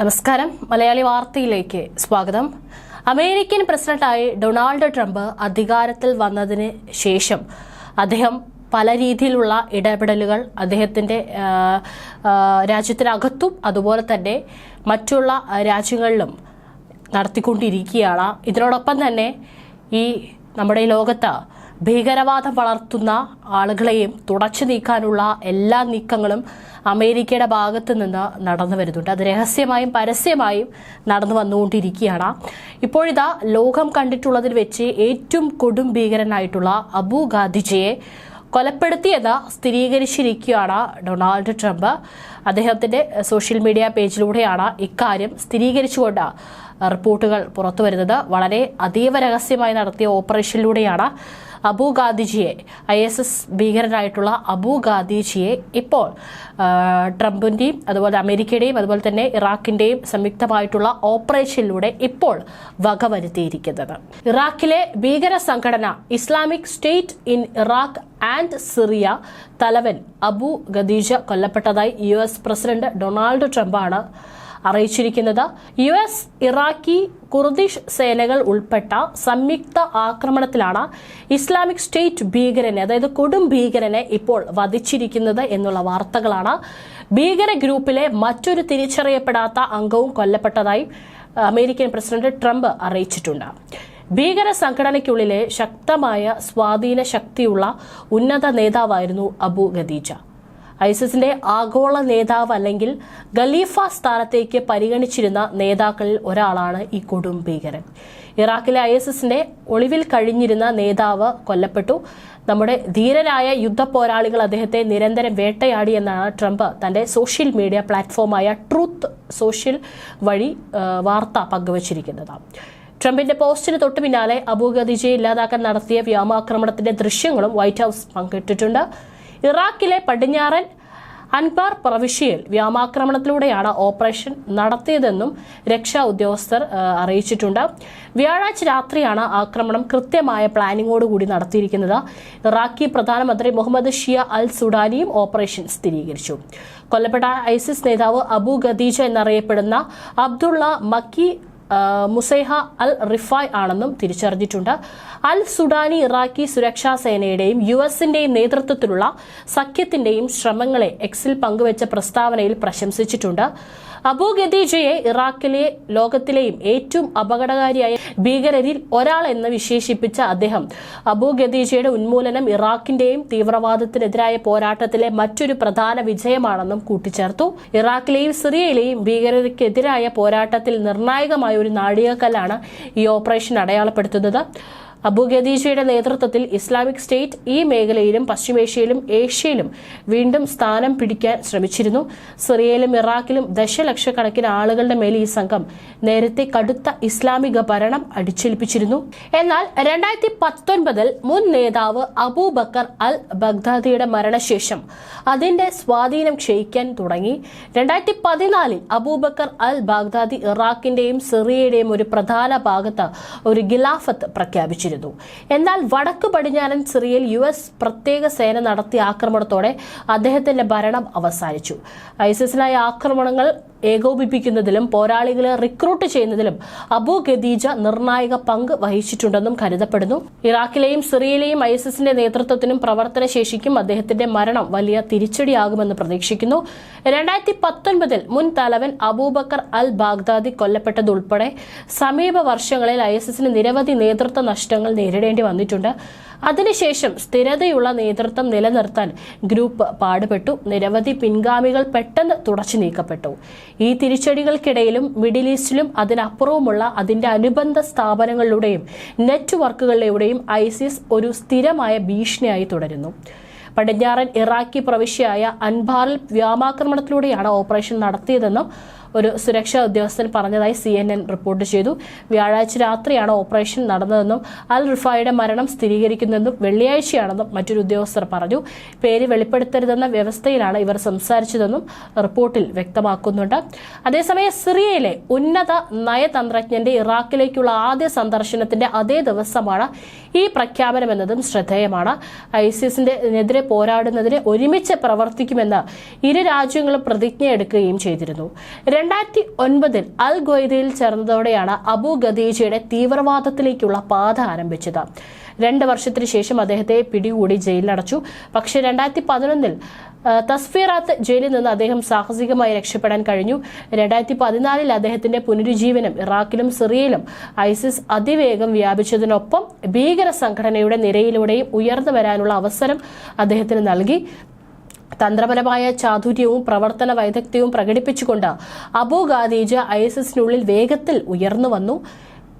നമസ്കാരം. മലയാളി വാർത്തയിലേക്ക് സ്വാഗതം. അമേരിക്കൻ പ്രസിഡന്റായി ഡൊണാൾഡ് ട്രംപ് അധികാരത്തിൽ വന്നതിന് ശേഷം അദ്ദേഹം പല രീതിയിലുള്ള ഇടപെടലുകൾ അദ്ദേഹത്തിന്റെ രാജ്യത്തിനകത്തും അതുപോലെ തന്നെ മറ്റുള്ള രാജ്യങ്ങളിലും നടത്തിക്കൊണ്ടിരിക്കുകയാണ്. ഇതിനോടൊപ്പം തന്നെ ഈ നമ്മുടെ ലോകത്ത് ഭീകരവാദം വളർത്തുന്ന ആളുകളെയും തുടച്ചു നീക്കാനുള്ള എല്ലാ നീക്കങ്ങളും അമേരിക്കയുടെ ഭാഗത്തു നിന്ന് നടന്നു വരുന്നുണ്ട്. അത് രഹസ്യമായും പരസ്യമായും നടന്നു വന്നുകൊണ്ടിരിക്കുകയാണ്. ഇപ്പോഴിതാ ലോകം കണ്ടിട്ടുള്ളതിൽ വെച്ച് ഏറ്റവും കൊടും ഭീകരനായിട്ടുള്ള അബു ഗാദിജയെ കൊലപ്പെടുത്തിയെന്ന് സ്ഥിരീകരിച്ചിരിക്കുകയാണ് ഡൊണാൾഡ് ട്രംപ്. അദ്ദേഹത്തിന്റെ സോഷ്യൽ മീഡിയ പേജിലൂടെയാണ് ഇക്കാര്യം സ്ഥിരീകരിച്ചുകൊണ്ട് റിപ്പോർട്ടുകൾ പുറത്തു വരുന്നത്. വളരെ അതീവ രഹസ്യമായി നടത്തിയ ഓപ്പറേഷനിലൂടെയാണ് അബു ഗാദിജിയെ ഐ എസ് എസ് ഭീകരനായിട്ടുള്ള അബു ഗാദിജിയെ ഇപ്പോൾ ട്രംപിന്റെയും അതുപോലെ അമേരിക്കയുടെയും അതുപോലെ തന്നെ ഇറാഖിന്റെയും സംയുക്തമായിട്ടുള്ള ഓപ്പറേഷനിലൂടെ ഇപ്പോൾ വകവരുത്തിയിരിക്കുന്നത് ഇറാഖിലെ ഭീകര സംഘടന Islamic State in Iraq and Syria തലവൻ അബു ഗദീജ കൊല്ലപ്പെട്ടതായി യു എസ് പ്രസിഡന്റ് ഡൊണാൾഡ് ട്രംപാണ് അറിയിച്ചിരിക്കുന്നത്. യു എസ് ഇറാഖി കുർദിഷ് സേനകൾ ഉൾപ്പെട്ട സംയുക്ത ആക്രമണത്തിലാണ് ഇസ്ലാമിക് സ്റ്റേറ്റ് ഭീകരനെ അതായത് കൊടും ഭീകരനെ ഇപ്പോൾ വധിച്ചിരിക്കുന്നത് എന്നുള്ള വാർത്തകളാണ്. ഭീകര ഗ്രൂപ്പിലെ മറ്റൊരു തിരിച്ചറിയപ്പെടാത്ത അംഗവും കൊല്ലപ്പെട്ടതായി അമേരിക്കൻ പ്രസിഡന്റ് ട്രംപ് അറിയിച്ചിട്ടുണ്ട്. ഭീകര സംഘടനയ്ക്കുള്ളിലെ ശക്തമായ സ്വാധീന ശക്തിയുള്ള ഉന്നത നേതാവായിരുന്നു അബു ഖദീജ. ഐസിസിന്റെ ആഗോള നേതാവ് അല്ലെങ്കിൽ ഖലീഫ സ്ഥാനത്തേക്ക് പരിഗണിച്ചിരുന്ന നേതാക്കളിൽ ഒരാളാണ് ഈ കൊടും ഭീകരൻ. ഇറാഖിലെ ഐ എസ് എസിന്റെ ഒളിവിൽ കഴിഞ്ഞിരുന്ന നേതാവ് കൊല്ലപ്പെട്ടു. നമ്മുടെ ധീരരായ യുദ്ധ പോരാളികൾ അദ്ദേഹത്തെ നിരന്തരം വേട്ടയാടി എന്നാണ് ട്രംപ് തന്റെ സോഷ്യൽ മീഡിയ പ്ലാറ്റ്ഫോമായ ട്രൂത്ത് സോഷ്യൽ വഴി വാർത്ത പങ്കുവച്ചിരിക്കുന്നത്. ട്രംപിന്റെ പോസ്റ്റിന് തൊട്ടു പിന്നാലെ അബു ഇല്ലാതാക്കാൻ നടത്തിയ വ്യോമാക്രമണത്തിന്റെ ദൃശ്യങ്ങളും വൈറ്റ് ഹൌസ് പങ്കിട്ടിട്ടുണ്ട്. ഇറാഖിലെ പടിഞ്ഞാറൻ അൻബാർ പ്രവിശ്യയിൽ വ്യോമാക്രമണത്തിലൂടെയാണ് ഓപ്പറേഷൻ നടത്തിയതെന്നും രക്ഷാ ഉദ്യോഗസ്ഥർ അറിയിച്ചിട്ടുണ്ട്. വ്യാഴാഴ്ച രാത്രിയാണ് ആക്രമണം കൃത്യമായ പ്ലാനിങ്ങോടുകൂടി നടത്തിയിരിക്കുന്നത്. ഇറാഖി പ്രധാനമന്ത്രി മുഹമ്മദ് ഷിയ അൽ സുഡാനിയും ഓപ്പറേഷൻ സ്ഥിരീകരിച്ചു. കൊല്ലപ്പെട്ട ഐസിസ് നേതാവ് അബു ഖദീജ എന്നറിയപ്പെടുന്ന അബ്ദുള്ള മക്കി മുസൈഹ അൽ റിഫായ് ആണെന്നും തിരിച്ചറിഞ്ഞിട്ടുണ്ട്. അൽ സുഡാനി ഇറാഖി സുരക്ഷാ സേനയുടെയും യു എസിന്റെയും നേതൃത്വത്തിലുള്ള സഖ്യത്തിന്റെയും ശ്രമങ്ങളെ എക്സിൽ പങ്കുവച്ച പ്രസ്താവനയിൽ പ്രശംസിച്ചിട്ടുണ്ട്. അബു ഗദീജയെ ഇറാഖിലെ ലോകത്തിലെയും ഏറ്റവും അപകടകാരിയായ ഭീകരരിൽ ഒരാൾ എന്ന് വിശേഷിപ്പിച്ച അദ്ദേഹം അബു ഗദീജയുടെ ഉന്മൂലനം ഇറാഖിന്റെയും തീവ്രവാദത്തിനെതിരായ പോരാട്ടത്തിലെ മറ്റൊരു പ്രധാന വിജയമാണെന്നും കൂട്ടിച്ചേർത്തു. ഇറാഖിലെയും സിറിയയിലെയും ഭീകരതയ്ക്കെതിരായ പോരാട്ടത്തിൽ നിർണായകമായ ഒരു നാഴികക്കല്ലാണ് ഈ ഓപ്പറേഷൻ അടയാളപ്പെടുത്തുന്നത്. അബു ഖദീജയുടെ നേതൃത്വത്തിൽ ഇസ്ലാമിക് സ്റ്റേറ്റ് ഈ മേഖലയിലും പശ്ചിമേഷ്യയിലും ഏഷ്യയിലും വീണ്ടും സ്ഥാനം പിടിക്കാൻ ശ്രമിച്ചിരുന്നു. സിറിയയിലും ഇറാഖിലും ദശലക്ഷക്കണക്കിന് ആളുകളുടെ മേൽ ഈ സംഘം നേരത്തെ കടുത്ത ഇസ്ലാമിക ഭരണം അടിച്ചേൽപ്പിച്ചിരുന്നു. എന്നാൽ രണ്ടായിരത്തി പത്തൊൻപതിൽ മുൻ നേതാവ് അബൂബക്കർ അൽ ബഗ്ദാദിയുടെ മരണശേഷം അതിന്റെ സ്വാധീനം ക്ഷയിക്കാൻ തുടങ്ങി. രണ്ടായിരത്തി പതിനാലിൽ അബൂബക്കർ അൽ ബാഗ്ദാദി ഇറാഖിന്റെയും സിറിയയുടെയും ഒരു പ്രധാന ഭാഗത്ത് ഒരു ഗിലാഫത്ത് പ്രഖ്യാപിച്ചിരുന്നു. എന്നാൽ വടക്ക് പടിഞ്ഞാറൻ സിറിയയിൽ യു എസ് പ്രത്യേക സേന നടത്തിയ ആക്രമണത്തോടെ അദ്ദേഹത്തിന്റെ ഭരണം അവസാനിച്ചു. ഐസിസിനായ ആക്രമണങ്ങൾ ഏകോപിപ്പിക്കുന്നതിലും പോരാളികളെ റിക്രൂട്ട് ചെയ്യുന്നതിലും അബു ഖദീജ നിർണായക പങ്ക് വഹിച്ചിട്ടുണ്ടെന്നും കരുതപ്പെടുന്നു. ഇറാഖിലെയും സിറിയയിലെയും ഐസിസിന്റെ നേതൃത്വത്തിനും പ്രവർത്തനശേഷിക്കും അദ്ദേഹത്തിന്റെ മരണം വലിയ തിരിച്ചടിയാകുമെന്ന് പ്രതീക്ഷിക്കുന്നു. രണ്ടായിരത്തി പത്തൊൻപതിൽ മുൻ തലവൻ അബൂബക്കർ അൽ ബാഗ്ദാദി കൊല്ലപ്പെട്ടതുൾപ്പെടെ സമീപ വർഷങ്ങളിൽ ഐസിസിന് നിരവധി നേതൃത്വ നഷ്ടങ്ങൾ നേരിടേണ്ടി വന്നിട്ടുണ്ട്. അതിനുശേഷം സ്ഥിരതയുള്ള നേതൃത്വം നിലനിർത്താൻ ഗ്രൂപ്പ് പാടുപെട്ടു. നിരവധി പിൻഗാമികൾ പെട്ടെന്ന് തുടച്ചു നീക്കപ്പെട്ടു. ഈ തിരിച്ചടികൾക്കിടയിലും മിഡിൽ ഈസ്റ്റിലും അതിനപ്പുറവുമുള്ള അതിന്റെ അനുബന്ധ സ്ഥാപനങ്ങളിലൂടെയും നെറ്റ്വർക്കുകളിലൂടെയും ഐസിസ് ഒരു സ്ഥിരമായ ഭീഷണിയായി തുടരുന്നു. പടിഞ്ഞാറൻ ഇറാഖി പ്രവിശ്യയായ അൻബാറിൽ വ്യോമാക്രമണത്തിലൂടെയാണ് ഓപ്പറേഷൻ നടത്തിയതെന്നും ഒരു സുരക്ഷാ ഉദ്യോഗസ്ഥൻ പറഞ്ഞതായി സി എൻ എൻ റിപ്പോർട്ട് ചെയ്തു. വ്യാഴാഴ്ച രാത്രിയാണ് ഓപ്പറേഷൻ നടന്നതെന്നും അൽ റിഫായുടെ മരണം സ്ഥിരീകരിക്കുന്നതെന്നും വെള്ളിയാഴ്ചയാണെന്നും മറ്റൊരു ഉദ്യോഗസ്ഥർ പറഞ്ഞു. പേര് വെളിപ്പെടുത്തരുതെന്ന വ്യവസ്ഥയിലാണ് ഇവർ സംസാരിച്ചതെന്നും റിപ്പോർട്ടിൽ വ്യക്തമാക്കുന്നുണ്ട്. അതേസമയം സിറിയയിലെ ഉന്നത നയതന്ത്രജ്ഞന്റെ ഇറാഖിലേക്കുള്ള ആദ്യ സന്ദർശനത്തിന്റെ അതേ ദിവസമാണ് ഈ പ്രഖ്യാപനമെന്നതും ശ്രദ്ധേയമാണ്. ഐസിസിന്റെ എതിരെ പോരാടുന്നതിന് ഒരുമിച്ച് പ്രവർത്തിക്കുമെന്ന് ഇരു രാജ്യങ്ങളും പ്രതിജ്ഞ എടുക്കുകയും ചെയ്തിരുന്നു. രണ്ടായിരത്തി ഒൻപതിൽ അൽ ഖ്വയ്ദയിൽ ചേർന്നതോടെയാണ് അബു ഖദീജയുടെ തീവ്രവാദത്തിലേക്കുള്ള പാത ആരംഭിച്ചത്. രണ്ട് വർഷത്തിന് ശേഷം അദ്ദേഹത്തെ പിടികൂടി ജയിലിലടച്ചു. പക്ഷേ രണ്ടായിരത്തി പതിനൊന്നിൽ തസ്ഫീറാത്ത് ജയിലിൽ നിന്ന് അദ്ദേഹം സാഹസികമായി രക്ഷപ്പെടാൻ കഴിഞ്ഞു. രണ്ടായിരത്തി പതിനാലിൽ അദ്ദേഹത്തിന്റെ പുനരുജ്ജീവനം ഇറാഖിലും സിറിയയിലും ഐസിസ് അതിവേഗം വ്യാപിച്ചതിനൊപ്പം ഭീകര സംഘടനയുടെ നിരയിലൂടെയും ഉയർന്നു വരാനുള്ള അവസരം അദ്ദേഹത്തിന് നൽകി. തന്ത്രപരമായ ചാതുര്യവും പ്രവർത്തന വൈദഗ്ധ്യവും പ്രകടിപ്പിച്ചുകൊണ്ട് അബു ഖാദീജ ഐസിസിനുള്ളിൽ വേഗത്തിൽ ഉയർന്നു വന്നു.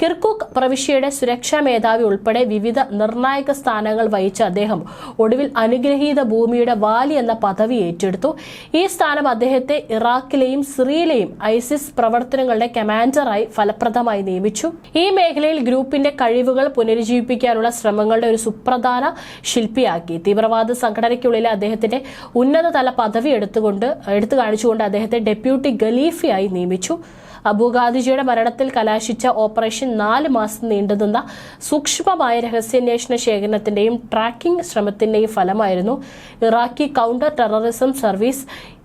കിർക്കുക്ക് പ്രവിശ്യയുടെ സുരക്ഷാ മേധാവി ഉൾപ്പെടെ വിവിധ നിർണായക സ്ഥാനങ്ങൾ വഹിച്ച അദ്ദേഹം ഒടുവിൽ അനുഗ്രഹീത ഭൂമിയുടെ വാലി എന്ന പദവി ഏറ്റെടുത്തു. ഈ സ്ഥാനം അദ്ദേഹത്തെ ഇറാഖിലെയും സിറിയയിലെയും ഐസിസ് പ്രവർത്തനങ്ങളുടെ കമാൻഡറായി ഫലപ്രദമായി നിയമിച്ചു. ഈ മേഖലയിൽ ഗ്രൂപ്പിന്റെ കഴിവുകൾ പുനരുജ്ജീവിപ്പിക്കാനുള്ള ശ്രമങ്ങളുടെ ഒരു സുപ്രധാന ശില്പിയാക്കി. തീവ്രവാദ സംഘടനയ്ക്കുള്ളിലെ അദ്ദേഹത്തിന്റെ ഉന്നതതല പദവി എടുത്തുകൊണ്ട് എടുത്തു കാണിച്ചുകൊണ്ട് അദ്ദേഹത്തെ ഡെപ്യൂട്ടി ഗലീഫിയായി നിയമിച്ചു. അബുഗാദിജിയുടെ മരണത്തിൽ കലാശിച്ച ഓപ്പറേഷൻ നാല് മാസം നീണ്ടുനിന്ന സൂക്ഷ്മമായ രഹസ്യാന്വേഷണ ശേഖരണത്തിന്റെയും ട്രാക്കിംഗ് ശ്രമത്തിന്റെയും ഫലമായിരുന്നു Iraqi counter terrorism service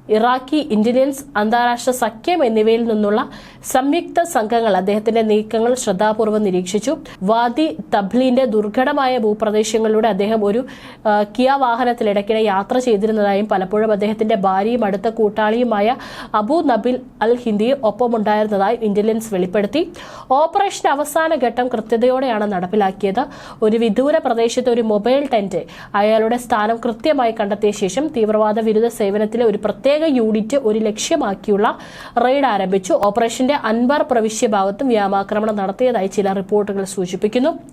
Iraqi intelligence അന്താരാഷ്ട്ര സഖ്യം എന്നിവയിൽ നിന്നുള്ള സംയുക്ത സംഘങ്ങൾ അദ്ദേഹത്തിന്റെ നീക്കങ്ങൾ ശ്രദ്ധാപൂർവം നിരീക്ഷിച്ചു. വാദി തബ്ലീന്റെ ദുർഘടമായ ഭൂപ്രദേശങ്ങളിലൂടെ അദ്ദേഹം ഒരു കിയ വാഹനത്തിൽ ഇടയ്ക്കിടെ യാത്ര ചെയ്തിരുന്നതായും പലപ്പോഴും അദ്ദേഹത്തിന്റെ ഭാര്യയും അടുത്ത കൂട്ടാളിയുമായ അബു നബിൽ അൽ ഹിന്ദി ഒപ്പമുണ്ടായിരുന്നതായും ഇന്റലിജൻസ് വെളിപ്പെടുത്തി. ഓപ്പറേഷൻ അവസാന ഘട്ടം കൃത്യതയോടെയാണ് നടപ്പിലാക്കിയത്. ഒരു വിദൂര പ്രദേശത്തെ ഒരു മൊബൈൽ ടെന്റ് അയാളുടെ സ്ഥാനം കൃത്യമായി കണ്ടെത്തിയ ശേഷം തീവ്രവാദ വിരുദ്ധ സേവനത്തിലെ ഒരു പ്രത്യേക യൂണിറ്റ് ഒരു ലക്ഷ്യമാക്കിയുള്ള റെയ്ഡ് ആരംഭിച്ചു. ഓപ്പറേഷന്റെ അൻബാർ പ്രവിശ്യ ഭാഗത്തും വ്യോമാക്രമണം നടത്തിയതായി ചില റിപ്പോർട്ടുകൾ സൂചിപ്പിക്കുന്നു.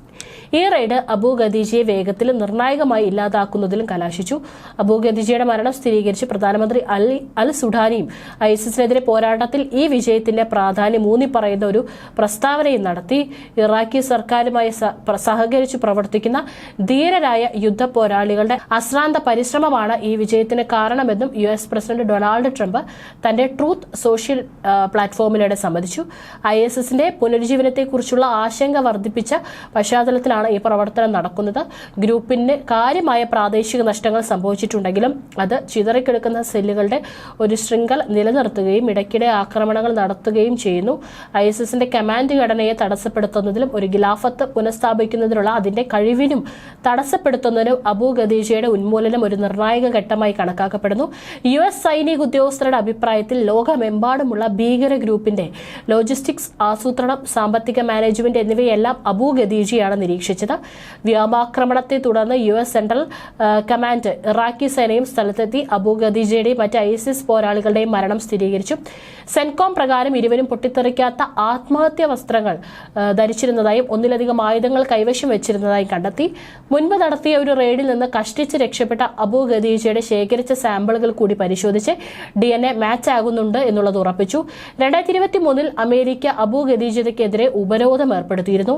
ഈ റെയ്ഡ് അബു ഖദീജയെ വേഗത്തിലും നിർണായകമായി ഇല്ലാതാക്കുന്നതിലും കലാശിച്ചു. അബു ഖദീജയുടെ മരണം സ്ഥിരീകരിച്ച് പ്രധാനമന്ത്രി അലി അൽ സുഡാനിയും ഐസിസിനെതിരെ പോരാട്ടത്തിൽ ഈ വിജയത്തിന്റെ പ്രാധാന്യം ഊന്നി പറയുന്ന ഒരു പ്രസ്താവനയും നടത്തി. ഇറാഖി സർക്കാരുമായി സഹകരിച്ചു പ്രവർത്തിക്കുന്ന ധീരരായ യുദ്ധ പോരാളികളുടെ അശ്രാന്ത പരിശ്രമമാണ് ഈ വിജയത്തിന് കാരണമെന്നും U S president Donald Trump തന്റെ ട്രൂത്ത് സോഷ്യൽ പ്ലാറ്റ്ഫോമിലൂടെ സമ്മതിച്ചു. ഐ എസ് എസിന്റെ പുനരുജ്ജീവനത്തെക്കുറിച്ചുള്ള ആശങ്ക വർദ്ധിപ്പിച്ച പശ്ചാത്തലത്തിലാണ് ഈ പ്രവർത്തനം നടക്കുന്നത്. ഗ്രൂപ്പിന് കാര്യമായ പ്രാദേശിക നഷ്ടങ്ങൾ സംഭവിച്ചിട്ടുണ്ടെങ്കിലും അത് ചിതറിക്കെടുക്കുന്ന സെല്ലുകളുടെ ഒരു ശൃംഖല നിലനിർത്തുകയും ഇടയ്ക്കിടെ ആക്രമണങ്ങൾ നടത്തുകയും ചെയ്യുന്നു. ഐ എസ് എസിന്റെ കമാൻഡ് ഘടനയെ തടസ്സപ്പെടുത്തുന്നതിലും ഒരു ഖിലാഫത്ത് പുനഃസ്ഥാപിക്കുന്നതിനുള്ള അതിന്റെ കഴിവിനും തടസ്സപ്പെടുത്തുന്നതിനും അബു ഖദീജയുടെ ഉന്മൂലനം ഒരു നിർണായക ഘട്ടമായി കണക്കാക്കപ്പെടുന്നു. യു എസ് സൈനിക ഉദ്യോഗസ്ഥരുടെ അഭിപ്രായത്തിൽ ലോകമെമ്പാടുമുള്ള ഭീകര ഗ്രൂപ്പിന്റെ ലോജിസ്റ്റിക്സ് ആസൂത്രണം സാമ്പത്തിക മാനേജ്മെന്റ് എന്നിവയെല്ലാം അബു ഖദീജയാണ് നിരീക്ഷിച്ചത് വ്യോമാക്രമണത്തെ തുടർന്ന് U S central command Iraqi സേനയും സ്ഥലത്തെത്തി. അബു ഖദീജയുടെയും മറ്റ് ഐസിസ് പോരാളികളുടെയും മരണം സ്ഥിരീകരിച്ചു. സെൻകോം പ്രകാരം ഇരുവരും പൊട്ടിത്തെറിക്കാത്ത ആത്മഹത്യാ വസ്ത്രങ്ങൾ ധരിച്ചിരുന്നതായും ഒന്നിലധികം ആയുധങ്ങൾ കൈവശം വെച്ചിരുന്നതായും കണ്ടെത്തി. മുൻപ് നടത്തിയ ഒരു റെയ്ഡിൽ നിന്ന് കഷ്ടിച്ച് രക്ഷപ്പെട്ട അബു ഖദീജയുടെ ശേഖരിച്ച സാമ്പിളുകൾ കൂടി പരിശോധിച്ച് ഡി എൻ എ മാച്ച് ആകുന്നുണ്ട് എന്നുള്ളത് ഉറപ്പിച്ചു. രണ്ടായിരത്തി ഇരുപത്തി മൂന്നിൽ അമേരിക്ക അബു ഖദീജയ്ക്കെതിരെ ഉപരോധം ഏർപ്പെടുത്തിയിരുന്നു.